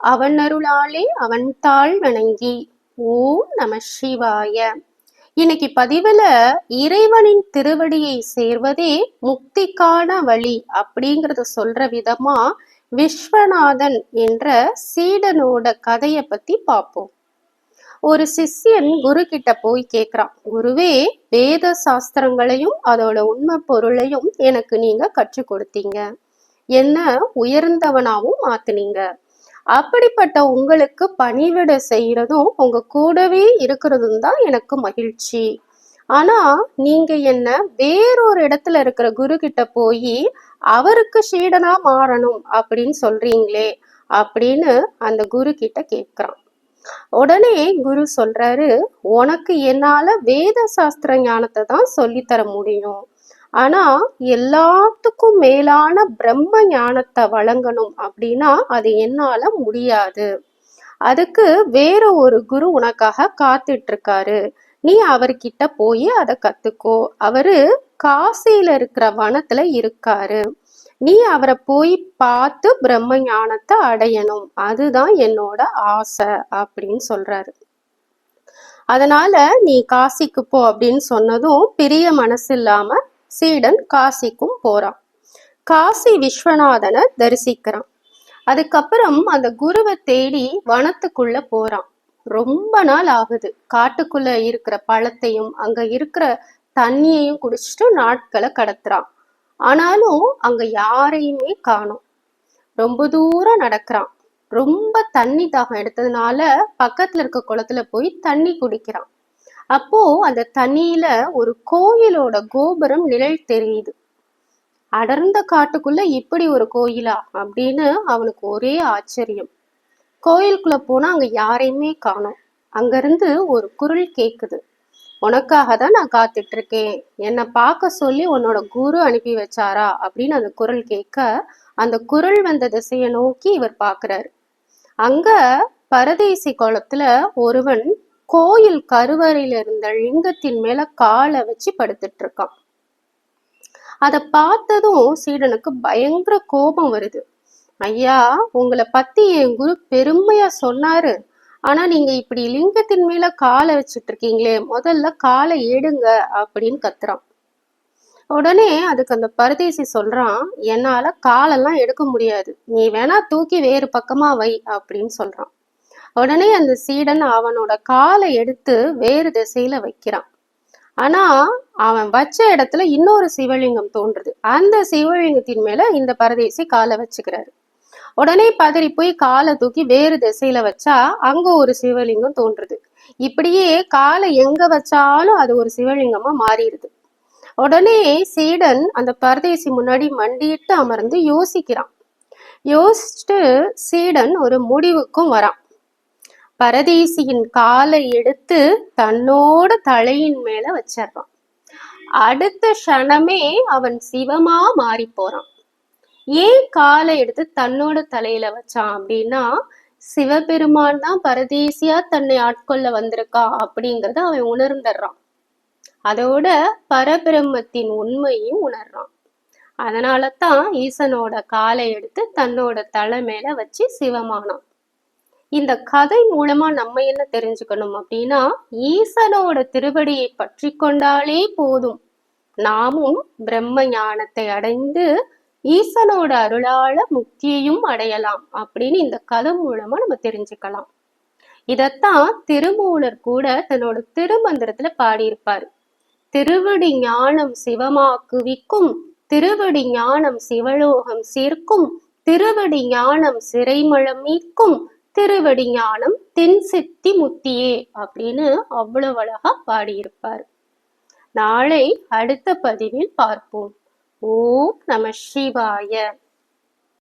அவன் அருளாலே அவன் தாழ் வணங்கி ஓம் நம சிவாய. இன்னைக்கு பதிவுல இறைவனின் திருவடியை சேர்வதே முக்திக்கான வழி அப்படிங்கறத சொல்ற விதமா விஸ்வநாதன் என்ற சீடனோட கதையை பத்தி பார்ப்போம் ஒரு சிஷ்யன் குரு கிட்ட போய் கேக்குறான் குருவே வேத சாஸ்திரங்களையும் அதோட உண்மை பொருளையும் எனக்கு நீங்க கற்றுக் கொடுத்தீங்க. என்ன உயர்ந்தவனாவும் மாத்துனீங்க அப்படிப்பட்ட உங்களுக்கு பணிவிட செய்யறதும் உங்க கூடவே இருக்கிறதும் தான் எனக்கு மகிழ்ச்சி. ஆனா நீங்க என்ன வேறொரு இடத்துல இருக்கிற குரு கிட்ட போய் அவருக்கு சீடனா மாறணும் அப்படின்னு சொல்றீங்களே அப்படின்னு அந்த குரு கிட்ட கேட்கிறான். உடனே குரு சொல்றாரு உனக்கு என்னால வேத சாஸ்திர ஞானத்தை தான் சொல்லித்தர முடியும். ஆனா எல்லாத்துக்கும் மேலான பிரம்ம ஞானத்தை வழங்கணும் அப்படின்னா அது என்னால முடியாது. அதுக்கு வேற ஒரு குரு உனக்காக காத்துட்டு இருக்காரு நீ அவர்கிட்ட போய் அதை கத்துக்கோ. அவரு காசியில இருக்கிற வனத்துல இருக்காரு. நீ அவரை போய் பார்த்து பிரம்ம ஞானத்தை அடையணும். அதுதான் என்னோட ஆசை அப்படின்னு சொல்றாரு. அதனால நீ காசிக்கு போ அப்படின்னு சொன்னதும் பெரிய மனசு இல்லாம சீடன் காசிக்கும் போறான். காசி விஸ்வநாதனை தரிசிக்கிறான். அதுக்கப்புறம் அந்த குருவை தேடி வனத்துக்குள்ள போறான். ரொம்ப நாள் ஆகுது. காட்டுக்குள்ள இருக்கிற பழத்தையும் அங்க இருக்கிற தண்ணியையும் குடிச்சிட்டு நாட்களை கடத்துறான். ஆனாலும் அங்க யாரையுமே காணும். ரொம்ப தூரம் நடக்கிறான். ரொம்ப தண்ணி தாகம் எடுத்ததுனால பக்கத்துல இருக்க குளத்துல போய் தண்ணி குடிக்கிறான். அப்போ அந்த தண்ணியில ஒரு கோயிலோட கோபுரம் நிழல் தெரியுது. அடர்ந்த காட்டுக்குள்ள இப்படி ஒரு கோயிலா? அப்படின்னு அவனுக்கு ஒரே ஆச்சரியம். கோயிலுக்குள்ள போனா அங்க யாரையுமே காணோம். அங்கிருந்து ஒரு குரல் கேக்குது. உனக்காக தான் நான் காத்துட்டு இருக்கேன் என்னை பார்க்க சொல்லி உன்னோட குரு அனுப்பி வச்சாரா? அப்படின்னு அந்த குரல் கேட்க அந்த குரல் வந்த திசையை நோக்கி இவர் பார்க்கறாரு. அங்க பரதேசி குளத்துல ஒருவன் கோயில் கருவறையில இருந்த லிங்கத்தின் மேல காலை வச்சு படுத்துட்டு இருக்கான் அதை பார்த்ததும் சீடனுக்கு பயங்கர கோபம் வருது. ஐயா உங்களை பத்தி என் குரு பெருமையா சொன்னாரு. ஆனா நீங்க இப்படி லிங்கத்தின் மேல காலை வச்சுட்டு இருக்கீங்களே முதல்ல காலை எடுங்க அப்படின்னு கத்துறான். உடனே அதுக்கு அந்த பரதேசி சொல்றான் என்னால காலெல்லாம் எடுக்க முடியாது. நீ வேணா தூக்கி வேறு பக்கமா வை அப்படின்னு சொல்றான். உடனே அந்த சீடன் அவனோட காலை எடுத்து வேறு திசையில வைக்கிறான். ஆனா அவன் வச்ச இடத்துல இன்னொரு சிவலிங்கம் தோன்றுது. அந்த சிவலிங்கத்தின் மேல இந்த பரதேசி காலை வச்சுக்கிறாரு. உடனே பதறி போய் காலை தூக்கி வேறு திசையில வச்சா அங்க ஒரு சிவலிங்கம் தோன்றுது. இப்படியே காலை எங்க வச்சாலும் அது ஒரு சிவலிங்கமா மாறிடுது. உடனே சீடன் அந்த பரதேசி முன்னாடி மண்டிட்டு அமர்ந்து யோசிக்கிறான். யோசிச்சுட்டு சீடன் ஒரு முடிவுக்கும் வரான். பரதேசியின் காலை எடுத்து தன்னோட தலையின் மேல வச்சிடறான் அடுத்த க்ஷணமே அவன் சிவமா மாறி போறான். ஏன் காலை எடுத்து தன்னோட தலையில வச்சான் அப்படின்னா சிவபெருமான் தான் பரதேசியா தன்னை ஆட்கொள்ள வந்திருக்கா அப்படிங்கறத அவன் உணர்ந்துடுறான் அதோட பரபிரம்மத்தின் உண்மையும் உணர்றான். அதனால தான் ஈசனோட காலை எடுத்து தன்னோட தலை மேல வச்சு சிவமானான். இந்த கதை மூலமா நம்ம என்ன தெரிஞ்சுக்கணும் அப்படின்னா ஈசனோட திருவடியை பற்றி கொண்டாலே போதும். நாமும் பிரம்ம ஞானத்தை அடைந்து ஈசனோட அருளால முக்தியையும் அடையலாம் அப்படின்னு இந்த கதை மூலமா நம்ம தெரிஞ்சுக்கலாம். இதத்தான் திருமூலர் கூட தன்னோட திருமந்திரத்துல பாடியிருப்பாரு. திருவடி ஞானம் சிவமாக்குவிக்கும் திருவடி ஞானம் சிவலோகம் சேர்க்கும் திருவடி ஞானம் சிறைமளம் மீட்கும் திருவடிஞானம் தென் சித்தி முத்தியே அப்படின்னு அவ்வளவு அழகா பாடியிருப்பார். நாளை அடுத்த பதிவில் பார்ப்போம். ஓம் நம சிவாய.